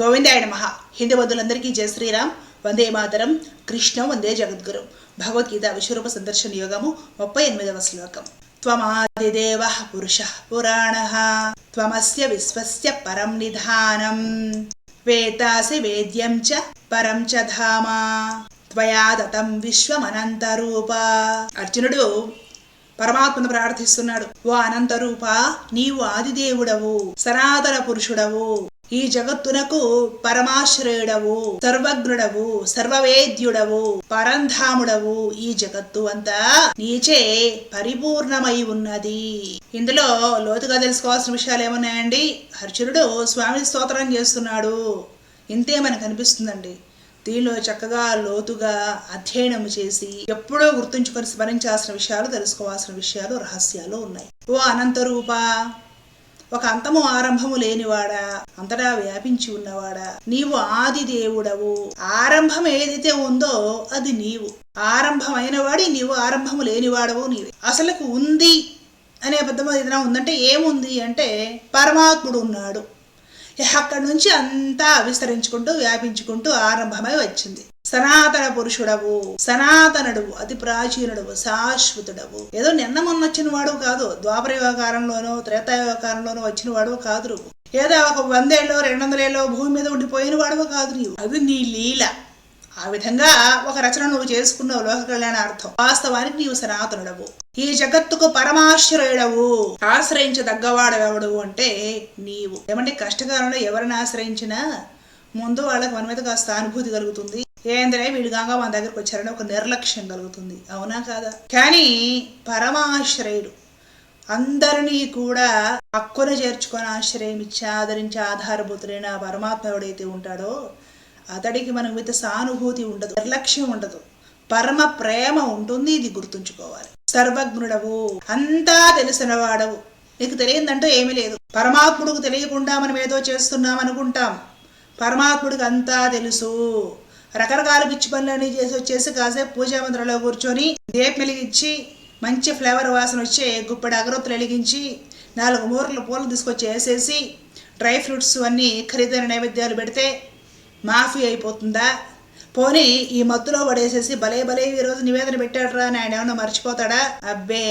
గోవిందాయ మహా హిందూ బంధువులందరికీ జయ శ్రీరామ్. వందే మాతరం. కృష్ణం వందే జగద్గురు. భగవద్గీత విశ్వరూప సందర్శన యోగము ముప్పై ఎనిమిదవ శ్లోకం. త్వమాదిదేవ పురుష పురాణ. త్వమస్య విశ్వస్య పరం నిధానం. వేతాసి వేద్యం చ పరం చ ధామ. త్వయా దతం విశ్వమనంతరూప. అర్జునుడు పరమాత్మను ప్రార్థిస్తున్నాడు. ఓ అనంతరూప నీవు ఆదిదేవుడవు సనాతన పురుషుడవు. ఈ జగత్తునకు పరమాశ్రయుడవు సర్వజ్ఞుడవు సర్వవేద్యుడవు పరంధాముడవు ఈ జగత్తు అంతా నీచే పరిపూర్ణమై ఉన్నది. ఇందులో లోతుగా తెలుసుకోవాల్సిన విషయాలు ఏమున్నాయండి? అర్జునుడు స్వామి స్తోత్రం చేస్తున్నాడు. ఇంతే మనకు అనిపిస్తుందండి. దీనిలో చక్కగా లోతుగా అధ్యయనం చేసి ఎప్పుడో గుర్తుంచుకొని స్మరించాల్సిన విషయాలు తెలుసుకోవాల్సిన విషయాలు రహస్యాలు ఉన్నాయి. ఓ అనంతరూప ఒక అంతము ఆరంభము లేనివాడా? అంతటా వ్యాపించి ఉన్నవాడా? నీవు ఆది దేవుడవు. ఆరంభం ఏదైతే ఉందో అది నీవు. ఆరంభమైన వాడి నీవు ఆరంభము లేనివాడవు నీవే. అసలుకు ఉంది అనే అబద్ధం ఏదైనా ఉందంటే ఏముంది అంటే పరమాత్ముడు ఉన్నాడు. అక్కడి నుంచి అంతా విస్తరించుకుంటూ వ్యాపించుకుంటూ ఆరంభమై వచ్చింది. సనాతన పురుషుడవు సనాతనుడు అతి ప్రాచీనుడవు శాశ్వతుడవు. ఏదో నిన్న మొన్న వచ్చిన వాడు కాదు ద్వాపర యుగకాలంలోనో త్రేతాయుగకాలంలోనో వచ్చిన వాడు కాదు ఏదో ఒక వందేళ్ళో రెండు వందలేళ్ళలో భూమి మీద ఉండిపోయిన వాడవు కాదు నీవు. అది నీ లీల. ఆ విధంగా ఒక రచన నువ్వు చేసుకున్నావు లోక కళ్యాణార్థం. వాస్తవానికి నీవు సనాతనుడవు. ఈ జగత్తుకు పరమాశ్రయుడవు. ఆశ్రయించదగ్గవాడెవడు అంటే నీవు. ఏమంటే కష్టకాలంలో ఎవరిని ఆశ్రయించినా ముందు వాళ్ళకి మన మీద కాస్త అనుభూతి కలుగుతుంది. ఏందరే వీళ్ళు కాగా మన దగ్గరకు వచ్చారని ఒక నిర్లక్ష్యం కలుగుతుంది. అవునా కాదా? కానీ పరమాశ్రయుడు అందరినీ కూడా హక్కున చేర్చుకొని ఆశ్రయం ఇచ్చి ఆదరించి ఆధారభూతులైన పరమాత్మ ఎవడైతే ఉంటాడో అతడికి మనం మీద సానుభూతి ఉండదు నిర్లక్ష్యం ఉండదు. పరమ ప్రేమ ఉంటుంది ఇది గుర్తుంచుకోవాలి. సర్వజ్ఞుడవు అంతా తెలిసిన వాడవు నీకు తెలియదంటూ ఏమీ లేదు. పరమాత్ముడికి తెలియకుండా మనం ఏదో చేస్తున్నాం అనుకుంటాం పరమాత్ముడికి అంతా తెలుసు. రకరకాల పిచ్చి పనులన్నీ చేసి వచ్చేసి కాసేపు పూజా మందిరంలో కూర్చొని దీపం వెలిగించి మంచి ఫ్లేవర్ వాసన వచ్చే గుప్పెడు అగరొత్తులు వెలిగించి నాలుగు మూరలు పూలు తీసుకొచ్చి వేసేసి డ్రై ఫ్రూట్స్ అన్నీ ఖరీదైన నైవేద్యాలు పెడితే మాఫీ అయిపోతుందా? పోనీ ఈ మత్తులో పడేసేసి భలే భలే ఈరోజు నివేదన పెట్టాడురా అని ఆయన ఏమన్నా మర్చిపోతాడా? అబ్బే!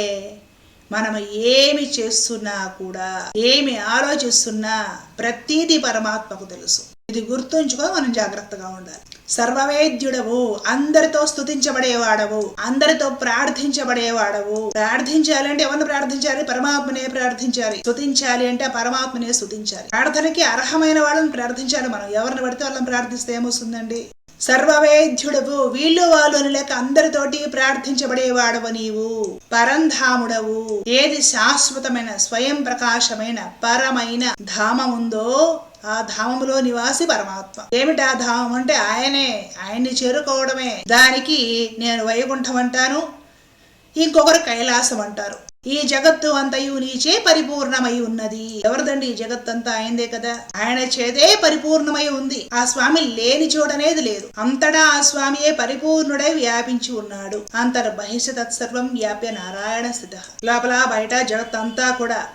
మనం ఏమి చేస్తున్నా కూడా ఏమి ఆలోచిస్తున్నా ప్రతీది పరమాత్మకు తెలుసు. ఇది గుర్తుంచుకో మనం జాగ్రత్తగా ఉండాలి. సర్వవేద్యుడవు అందరితో స్తుతించబడేవాడవు అందరితో ప్రార్థించబడేవాడవు. ప్రార్థించాలంటే ఎవరిని ప్రార్థించాలి? పరమాత్మనే ప్రార్థించాలి. స్థుతించాలి అంటే పరమాత్మనే స్థుతించాలి ప్రార్థనకి అర్హమైన వాళ్ళని ప్రార్థించాలి మనం. ఎవరిని పడితే వాళ్ళని ప్రార్థిస్తే ఏమొస్తుందండి? సర్వవేద్యుడవు వీళ్ళు వాళ్ళు అని లేక అందరితోటి ప్రార్థించబడేవాడవు నీవు. పరంధాముడవు. ఏది శాశ్వతమైన స్వయం ప్రకాశమైన పరమైన ధామం ఉందో ఆ ధామములో నివాసి పరమాత్మ. ఏమిటి ఆ ధామం? అంటే ఆయనే ఆయన్ని చేరుకోవడమే. దానికి నేను వైకుంఠం అంటాను ఇంకొకరు కైలాసం అంటారు. ఈ జగత్తు అంతయు నీచే పరిపూర్ణమై ఉన్నది. ఎవరిదండి ఈ జగత్తంతా ఆయనదే కదా? ఆయన చేతే పరిపూర్ణమై ఉంది. ఆ స్వామి లేని చూడనేది లేదు. అంతటా ఆ స్వామియే పరిపూర్ణుడై వ్యాపించి ఉన్నాడు. అంతర్ బహిష తత్సర్వం వ్యాప్య నారాయణ స్థిత లోపల బయట జగత్తంతా కూడా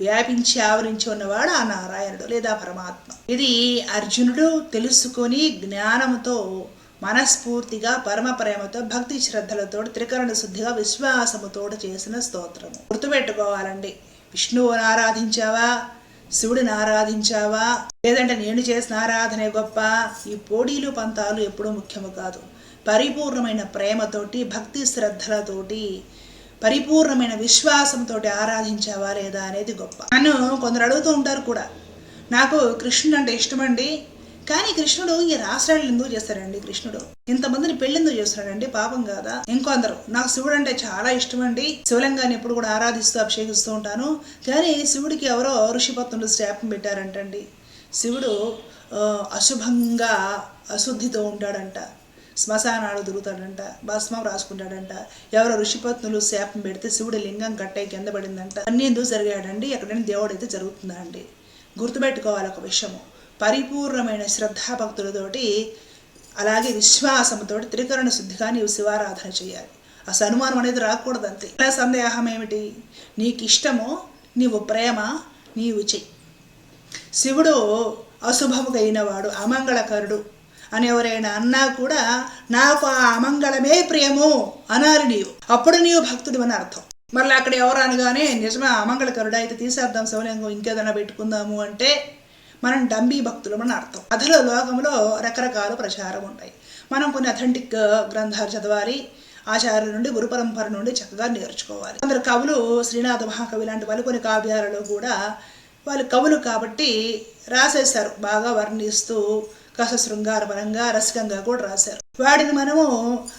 వ్యాపించి ఆవరించి ఉన్నవాడు ఆ నారాయణుడు లేదా పరమాత్మ. ఇది అర్జునుడు తెలుసుకొని జ్ఞానంతో మనస్ఫూర్తిగా పరమ ప్రేమతో భక్తి శ్రద్ధలతో త్రికరణ శుద్ధిగా విశ్వాసముతో చేసిన స్తోత్రము. గుర్తుపెట్టుకోవాలండి. విష్ణువుని ఆరాధించావా? శివుడిని ఆరాధించావా? లేదంటే నేను చేసిన ఆరాధనే గొప్ప? ఈ పోటీలు పంతాలు ఎప్పుడూ ముఖ్యము కాదు. పరిపూర్ణమైన ప్రేమతోటి భక్తి శ్రద్ధలతోటి పరిపూర్ణమైన విశ్వాసంతో ఆరాధించావా లేదా అనేది గొప్ప. నన్ను కొందరు అడుగుతూ ఉంటారు కూడా నాకు కృష్ణుడు అంటే ఇష్టమండి. కానీ కృష్ణుడు ఈ రాష్ట్రాలు ఎందుకు చేస్తారండి? కృష్ణుడు ఇంతమందిని పెళ్ళి ఎందుకు చేస్తున్నాడండి? పాపం కాదా? ఇంకొందరు నాకు శివుడు అంటే చాలా ఇష్టం అండి శివలింగాన్ని ఎప్పుడు కూడా ఆరాధిస్తూ అభిషేకిస్తూ ఉంటాను. కానీ శివుడికి ఎవరో ఋషిపత్నులు శాపం పెట్టారంటండి. శివుడు అశుభంగా అశుద్ధితో ఉంటాడంట. శ్మశానాలు తిరుగుతాడంట భస్మం రాసుకుంటాడంట ఎవరో ఋషిపత్నులు శాపం పెడితే శివుడి లింగం కట్టయి కింద పడిందంట. అన్నీ ఎందుకు జరిగాడండి? ఎక్కడైనా దేవుడు అయితే జరుగుతుందా అండి? గుర్తుపెట్టుకోవాలి ఒక విషయము. పరిపూర్ణమైన శ్రద్ధాభక్తులతోటి అలాగే విశ్వాసంతో త్రికరణ శుద్ధిగా నీవు శివారాధన చేయాలి. అసలు అనుమానం అనేది రాకూడదు అంతే. సందేహం ఏమిటి? నీకు ఇష్టమో నీవు ప్రేమ నీవు చెయ్యి. శివుడు అశుభముగైన వాడు అమంగళకరుడు. అని ఎవరైనా అన్నా కూడా నాకు ఆ అమంగళమే ప్రియము అనాలి నీవు. అప్పుడు నీవు భక్తుడు అని అర్థం. మళ్ళీ అక్కడ ఎవరు అనగానే నిజమే అమంగళకరుడు అయితే తీసేద్దాం శివలింగం ఇంకేదైనా పెట్టుకుందాము అంటే మనం డంబీ భక్తులు అని అర్థం. అధలో లోకంలో రకరకాల ప్రచారం ఉంటాయి. మనం కొన్ని అథెంటిక్ గ్రంథాలు చదవాలి ఆచార్యుల నుండి గురు పరంపర నుండి చక్కగా నేర్చుకోవాలి. కొందరు కవులు శ్రీనాథ మహాకవి లాంటి వాళ్ళు కొన్ని కావ్యాలలో కూడా వాళ్ళు కవులు కాబట్టి రాసేశారు బాగా వర్ణిస్తూ కాస్త శృంగారపరంగా రసికంగా కూడా రాశారు. వాడిని మనము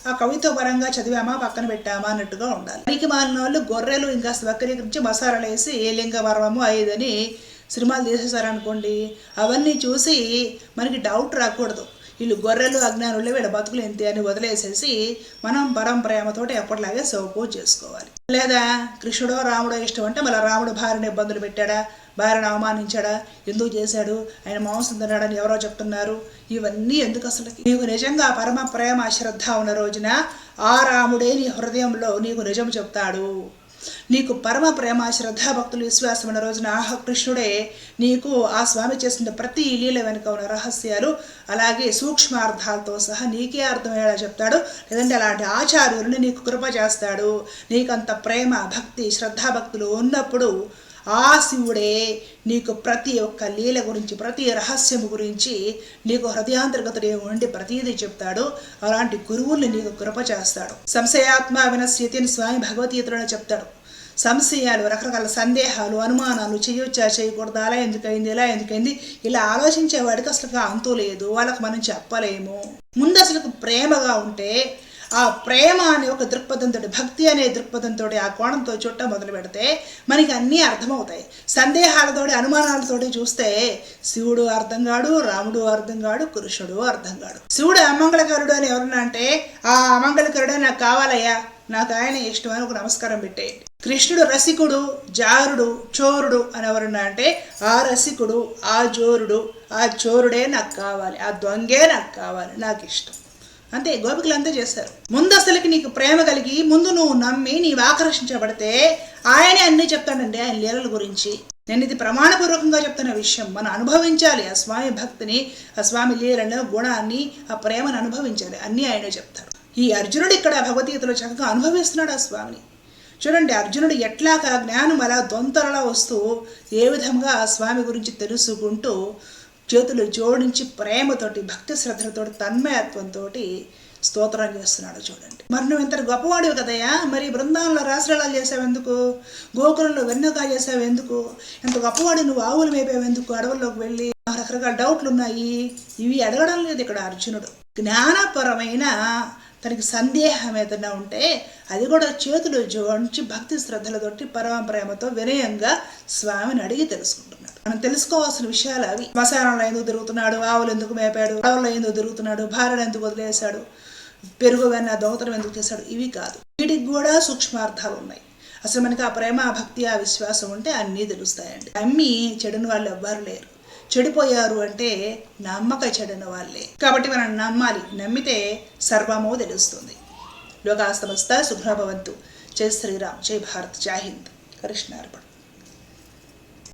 ఆ కవిత్వ పరంగా చదివామా పక్కన పెట్టామా అన్నట్టుగా ఉండాలి. పనికి మారిన వాళ్ళు గొర్రెలు ఇంకా వక్రీకరించి మసాలాలు వేసి ఏ లింగ మర్మము ఐదని సినిమాలు తీసేశారనుకోండి అవన్నీ చూసి మనకి డౌట్ రాకూడదు. వీళ్ళు గొర్రెలు అజ్ఞానులే వీళ్ళ బతుకులు ఎంత అని వదిలేసేసి మనం పరంపరేమతోటి ఎప్పటిలాగే సౌపూజ చేసుకోవాలి. లేదా కృష్ణుడో రాముడో ఇష్టం అంటే మళ్ళీ రాముడు భార్యను ఇబ్బందులు పెట్టాడా? భార్యను అవమానించాడా? ఎందుకు చేశాడు? ఆయన మాంసం తిన్నాడని ఎవరో చెప్తున్నారు. ఇవన్నీ ఎందుకు అసలు నీకు నిజంగా పరమ ప్రేమ శ్రద్ధ ఉన్న రోజున ఆ రాముడే నీ హృదయంలో నీకు నిజం చెప్తాడు. నీకు పరమ ప్రేమ శ్రద్ధ భక్తులు విశ్వాసమైన రోజున ఆహ కృష్ణుడే నీకు ఆ స్వామి చేసిన ప్రతి లీల వెనుక ఉన్న రహస్యాలు అలాగే సూక్ష్మార్థాలతో సహా నీకే అర్థమయ్యేలా చెప్తాడు. లేదంటే అలాంటి ఆచార్యులని నీకు కృప చేస్తాడు. నీకంత ప్రేమ భక్తి శ్రద్ధాభక్తులు ఉన్నప్పుడు ఆ శివుడే నీకు ప్రతి ఒక్క లీల గురించి ప్రతి రహస్యం గురించి నీకు హృదయాంతర్గతుడే ఉండి ప్రతీది చెప్తాడు. అలాంటి గురువుల్ని నీకు కృప చేస్తాడు. సంశయాత్మ వినశ్యతిని స్వామి భగవద్గీతలో చెప్తాడు. సంశయాలు రకరకాల సందేహాలు అనుమానాలు చేయొచ్చా చేయకూడదు అలా ఎందుకైంది ఇలా ఎందుకైంది? ఇలా ఆలోచించే వాడికి అసలు అంతు లేదు. వాళ్ళకి మనం చెప్పలేము. ముందు అసలు ప్రేమగా ఉంటే ఆ ప్రేమ అనే ఒక దృక్పథంతో భక్తి అనే దృక్పథంతో ఆ కోణంతో చుట్టం మొదలు పెడితే మనకి అన్నీ అర్థమవుతాయి. సందేహాలతోటి అనుమానాలతోటి చూస్తే శివుడు అర్థం కాడు రాముడు అర్థం కాడు కురుషుడు అర్థం కాడు శివుడు అమంగళకరుడు అని ఎవరన్నా అంటే ఆ అమంగళకరుడే నాకు కావాలయ్యా నాకు ఆయన ఇష్టం అని ఒక నమస్కారం పెట్టేయండి. కృష్ణుడు రసికుడు జారుడు చోరుడు అని ఎవరన్నా అంటే ఆ రసికుడు ఆ జోరుడు ఆ చోరుడే నాకు కావాలి ఆ దొంగే నాకు కావాలి నాకు ఇష్టం అంతే గోపికలు అంతే చేస్తారు. ముందు అసలుకి నీకు ప్రేమ కలిగి ముందు నువ్వు నమ్మి నీవు ఆకర్షించబడితే ఆయనే అన్నీ చెప్తానండి ఆయన లీలల గురించి. నేను ఇది ప్రమాణపూర్వకంగా చెప్తున్న విషయం. మనం అనుభవించాలి ఆ స్వామి భక్తిని ఆ స్వామి లీలను గుణాన్ని ఆ ప్రేమను అనుభవించాలి. అన్నీ ఆయనే చెప్తారు. ఈ అర్జునుడు ఇక్కడ భగవద్గీతలో చక్కగా అనుభవిస్తున్నాడు ఆ స్వామిని. చూడండి అర్జునుడు ఎట్లాగా జ్ఞానం అలా దొంతరలా వస్తూ ఏ విధంగా ఆ స్వామి గురించి తెలుసుకుంటూ చేతులు జోడించి ప్రేమతోటి భక్తి శ్రద్ధలతో తన్మయత్వంతో స్తోత్రం చేస్తున్నాడు చూడండి. మరి నువ్వు ఇంత గొప్పవాడివి కదయ్యా? మరి బృందాలంలో రాసరాలు చేసావెందుకు? గోకులంలో వెన్నగా చేసావెందుకు? ఇంత గొప్పవాడి నువ్వు ఆవులు మేపావెందుకు అడవుల్లోకి వెళ్ళి? రకరకాల డౌట్లు ఉన్నాయి. ఇవి అడగడం లేదు ఇక్కడ అర్జునుడు. జ్ఞానపరమైన తనకి సందేహం ఏదైనా ఉంటే అది కూడా చేతులు జోడించి భక్తి శ్రద్ధలతోటి పరమ ప్రేమతో వినయంగా స్వామిని అడిగి తెలుసుకుంటున్నాడు. మనం తెలుసుకోవాల్సిన విషయాలు అవి. శ్మశానంలో ఎందుకు తిరుగుతున్నాడు? ఆవులు ఎందుకు మేపాడు? ఆవుల్లో ఎందుకు తిరుగుతున్నాడు? భార్యను ఎందుకు వదిలేశాడు? పెరుగు వెన్న దోహతనం ఎందుకు చేశాడు? ఇవి కాదు. వీటికి కూడా సూక్ష్మార్థాలు ఉన్నాయి. అసలు మనకి ఆ ప్రేమ ఆ భక్తి ఆ విశ్వాసం ఉంటే అన్నీ తెలుస్తాయండి. అమ్మి చెడుని వాళ్ళు ఎవ్వరు లేరు. చెడిపోయారు అంటే నమ్మక చెడిన వాళ్ళే. కాబట్టి మనం నమ్మాలి. నమ్మితే సర్వమో తెలుస్తుంది. లోకాస్తమస్త శుభ్రభవంతు. జై శ్రీరామ్. జై భారత్. జై హింద్. కృష్ణార్పణ